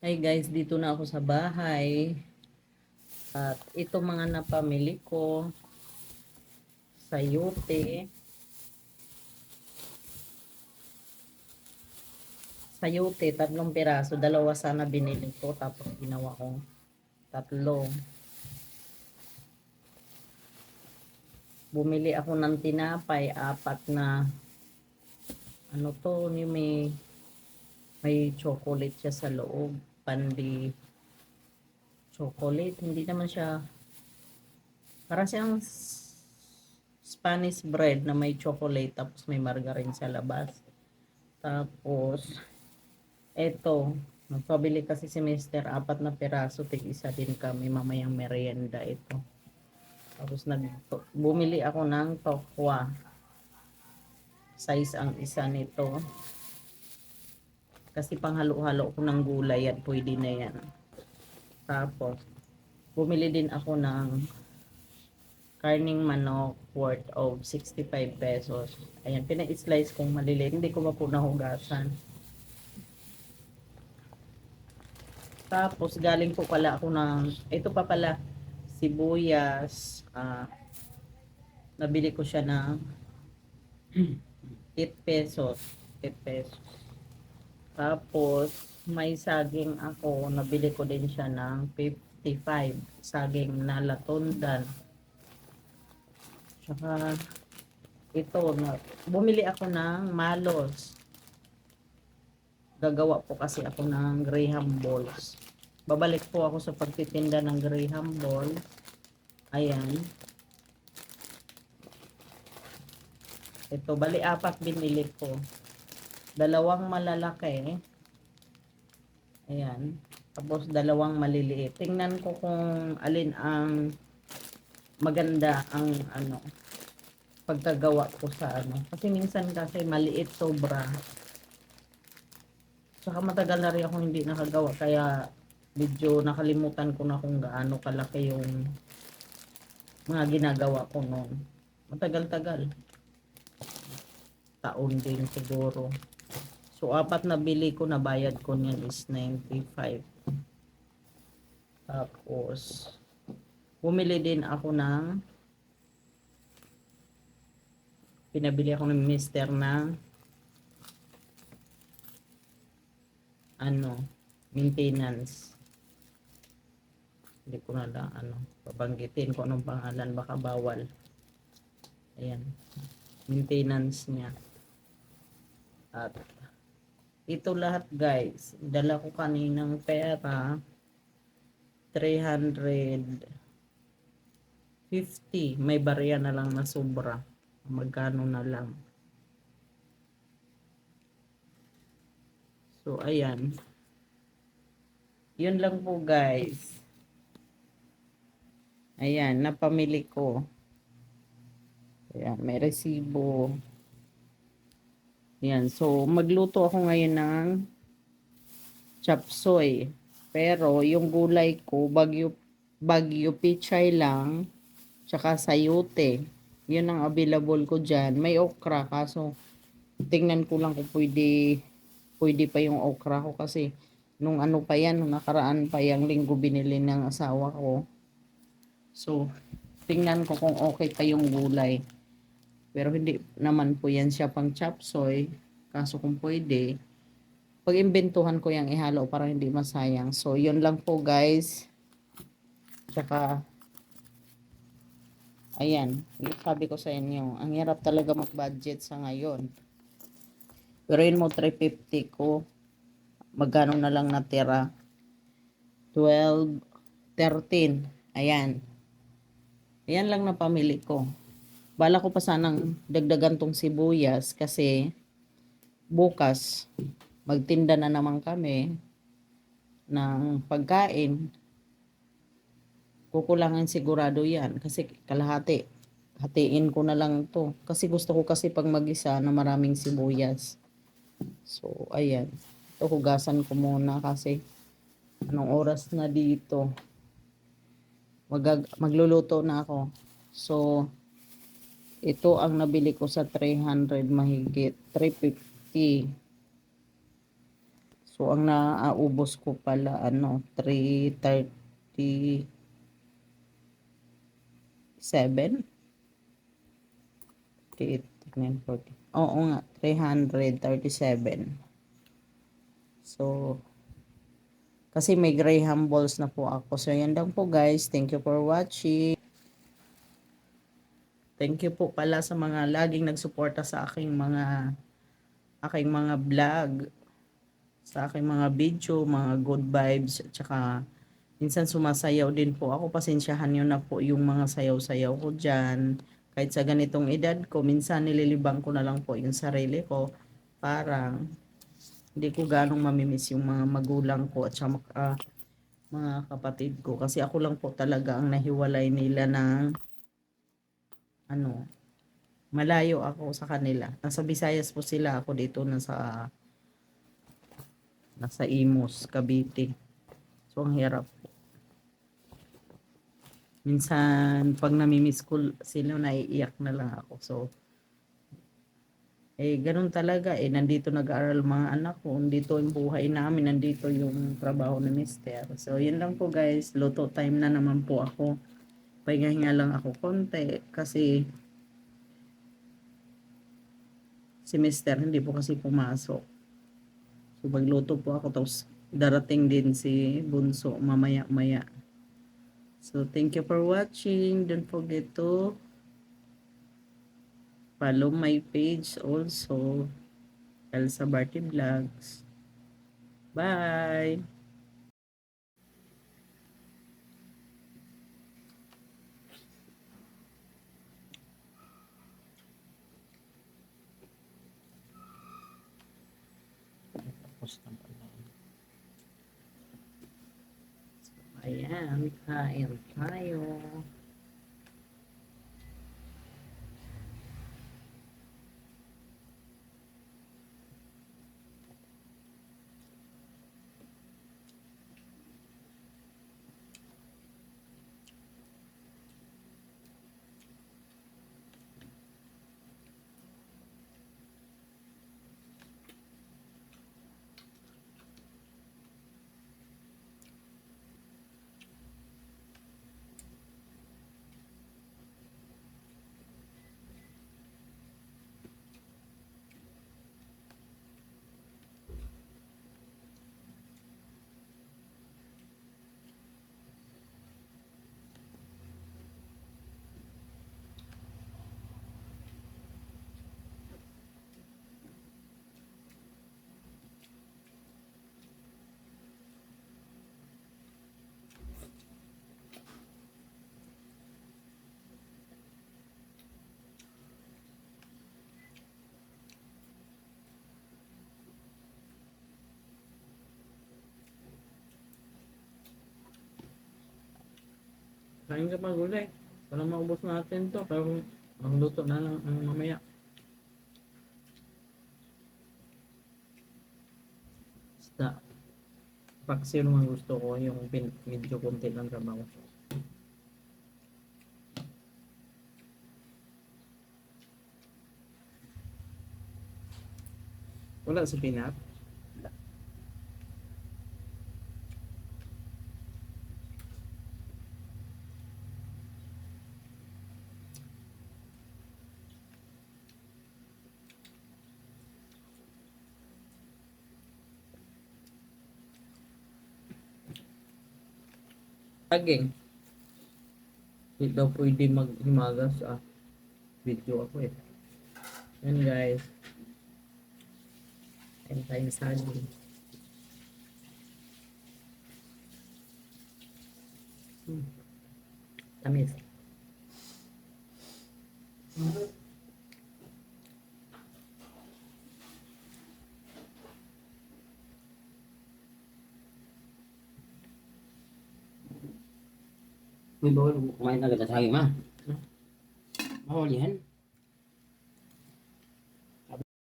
Hi guys, dito na ako sa bahay. At ito mga napamili ko. Sayote. Sayote, tatlong piraso. Dalawa sana binili ko. Tapos ginawa kong tatlo. Bumili ako ng tinapay. Apat na ano to, may may chocolate siya sa loob. Pandi chocolate. Hindi naman siya para siyang Spanish bread na may chocolate tapos may margarine sa labas. Tapos eto, magpabili kasi si Mr. apat na piraso, tig isa din kami mamayang merienda ito. Tapos nag bumili ako ng tokwa. Size ang isa nito. Kasi panghalo-halo ko ng gulay at pwede na yan. Tapos, bumili din ako ng karning manok worth of 65 pesos. Ayan, pina-slice kong maliliit. Hindi ko pa po nahugasan. Tapos, galing po pala ako ng, ito pa pala, sibuyas. ah nabili ko siya ng 8 pesos. 8 pesos. Tapos, may saging ako, nabili ko din siya ng 55. Saging na latundan. Tsaka, ito, na, bumili ako ng malos. Gagawa po kasi ako ng graham balls. Babalik po ako sa pagtitinda ng graham ball. Ayan. Ito, bali apat binili ko dalawang malalaki. Ayan. Tapos dalawang maliliit. Tingnan ko kung alin ang maganda ang ano pagkagawa ko sa ano. Kasi minsan kasi maliit sobra. Saka matagal na rin ako hindi nakagawa kaya medyo nakalimutan ko na kung gaano kalaki yung mga ginagawa ko noon. Matagal-tagal. Taon din siguro. So, apat na bili ko, nabayad ko niyan is 95. Tapos, bumili din ako ng pinabili ako ng mister ng ano, maintenance. Hindi ko na lang, ano, pabanggitin ko anong pangalan, baka bawal. Ayan. Maintenance niya. At ito lahat guys, dala ko kaninang pera 350. May barya na lang na sobra. Magkano na lang. So ayan. Yun lang po guys. Ayan, napamili ko. Ayan, may resibo. Yan. So, magluto ako ngayon ng chop suey. Pero, yung gulay ko, bagyo, bagyo pichay lang, tsaka sayote. Yun ang available ko dyan. May okra, kaso, tingnan ko lang kung pwede, pwede pa yung okra ko kasi, nung ano pa yan, nung nakaraan pa yung linggo binili ng asawa ko. So, tingnan ko kung okay pa yung gulay. Pero hindi naman po yan siya pang chop soy. Kaso kung pwede, pag-imbentuhan ko yung ihalo para hindi masayang. So, yun lang po guys. Tsaka, ayan, yung sabi ko sa inyo, ang hirap talaga mag-budget sa ngayon. Pero yun mo 350 ko, magkano na lang natira? 12, 13. Ayan. Ayan lang na pamili ko. Bala ko pa sanang dagdagan tong sibuyas kasi bukas magtinda na naman kami ng pagkain. Kukulangan sigurado yan kasi kalahati. Hatiin ko na lang to. Kasi gusto ko kasi pag magisa na maraming sibuyas. So, ayan. Ito hugasan ko muna kasi anong oras na dito. Mag magluluto na ako. So, ito ang nabili ko sa 300 mahigit. 350. So, ang naaubos ko pala, ano, 337. 38, 940. Oo nga, 337. So, kasi may Graham balls na po ako. So, yan lang po guys. Thank you for watching. Thank you po pala sa mga laging nagsuporta sa aking mga aking mga vlog, sa aking mga video, mga good vibes, at saka minsan sumasayaw din po ako. Pasensyahan nyo na po yung mga sayaw-sayaw ko dyan. Kahit sa ganitong edad ko, minsan nililibang ko na lang po yung sarili ko. Parang hindi ko ganong mamimiss yung mga magulang ko at saka ah, mga kapatid ko. Kasi ako lang po talaga ang nahiwalay nila ng ano, malayo ako sa kanila. Nasa Visayas po sila, ako dito nasa nasa Imus, Cavite. So, ang hirap po. Minsan, pag namimiss ko sila, naiiyak na lang ako. So, eh, ganun talaga. Eh, nandito nag-aaral mga anak ko. Nandito yung buhay namin. Nandito yung trabaho ni mister. So, yun lang po guys. Luto time na naman po ako. Pahinga-hinga lang ako konti. Kasi, si mister hindi po kasi pumasok. So, magluto po ako. Tapos, darating din si Bunso mamaya-maya. So, thank you for watching. Don't forget to follow my page also. Elsa Barty Vlogs. Bye! Tapos na pala. Ayan, kain tayo. Kain ka pa gulay. Para maubos natin to. Pero ang luto na lang ang mamaya. Basta. Paksi naman gusto ko yung pin- medyo konti lang trabaho. Wala sa pinat. Aging. Hindi daw pwede maghimagas sa video ako eh. Yan guys. Kain tayo sa saging. Hmm. Tamis. May bawal kumain agad sa saging ma. Bawal yan.